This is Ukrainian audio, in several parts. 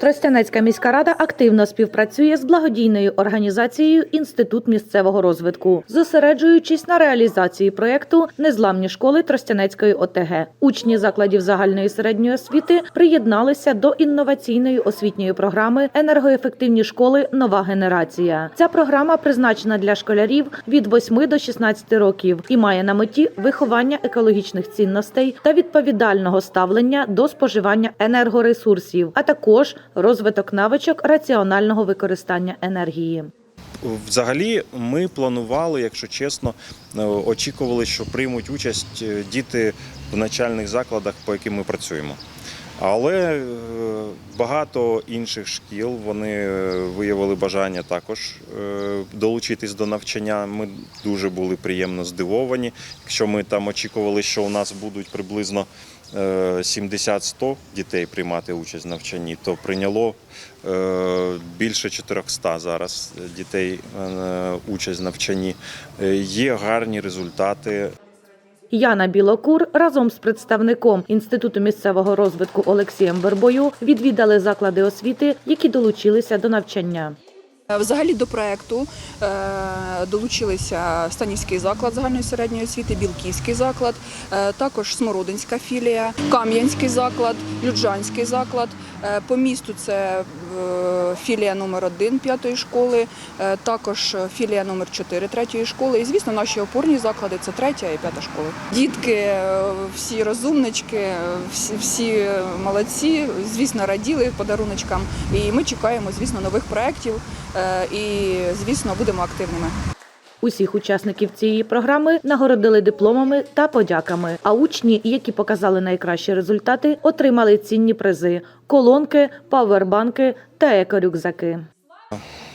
Тростянецька міська рада активно співпрацює з благодійною організацією Інститут місцевого розвитку, зосереджуючись на реалізації проєкту Незламні школи Тростянецької ОТГ. Учні закладів загальної середньої освіти приєдналися до інноваційної освітньої програми Енергоефективні школи Нова генерація. Ця програма призначена для школярів від 8 до 16 років і має на меті виховання екологічних цінностей та відповідального ставлення до споживання енергоресурсів, а також розвиток навичок раціонального використання енергії. Взагалі, ми планували, якщо чесно, е, очікували, що приймуть участь е, діти в навчальних закладах, по яким ми працюємо. Але е, багато інших шкіл вони виявили бажання також долучитись до навчання. Ми дуже були приємно здивовані. Якщо ми там очікували, що у нас будуть приблизно 70-100 дітей приймати участь в навчанні, то прийняло е, більше 400 зараз дітей е, участь в навчанні. Е, Є гарні результати. Яна Білокур разом з представником Інституту місцевого розвитку Олексієм Вербою відвідали заклади освіти, які долучилися до навчання. Е, Взагалі до проекту е, долучилися Станівський заклад загальної середньої освіти, Білківський заклад, е, також Смородинська філія, Кам'янський заклад, Люджанський заклад. По місту це філія номер 1 п'ятої школи, також філія номер 4 третьої школи. І звісно, наші опорні заклади це третя і п'ята школи. Дітки всі розумнички, всі, всі молодці. Звісно, раділи подаруночкам. І ми чекаємо, звісно, нових проєктів. Е, І, звісно, будемо активними. Усіх учасників цієї програми нагородили дипломами та подяками. А учні, які показали найкращі результати, отримали цінні призи: колонки, павербанки та екорюкзаки.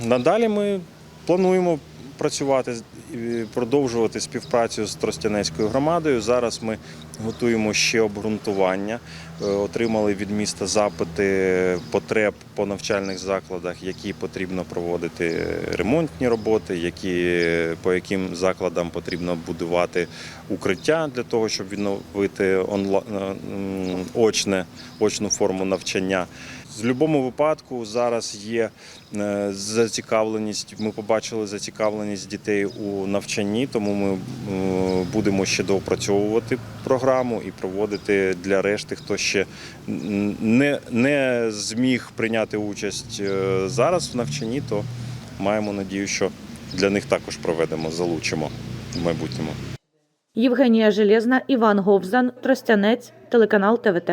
Надалі ми плануємо працювати і продовжувати співпрацю з Тростянецькою громадою. Зараз ми готуємо ще обґрунтування. Е, Отримали від міста запити потреб по навчальних закладах, які потрібно проводити ремонтні роботи, які, по яким закладам потрібно будувати укриття для того, щоб відновити онла... е, очне, очну форму навчання. В будь-якому випадку зараз є е, зацікавленість. Ми побачили зацікавленість дітей у навчанні, тому ми е, будемо ще доопрацьовувати програму і проводити для решти, хто ще не, не зміг прийняти участь е, зараз в навчанні, то маємо надію, що для них також проведемо, залучимо в майбутньому. Євгенія Железна, Іван Говзан, Тростянець, телеканал ТВТ.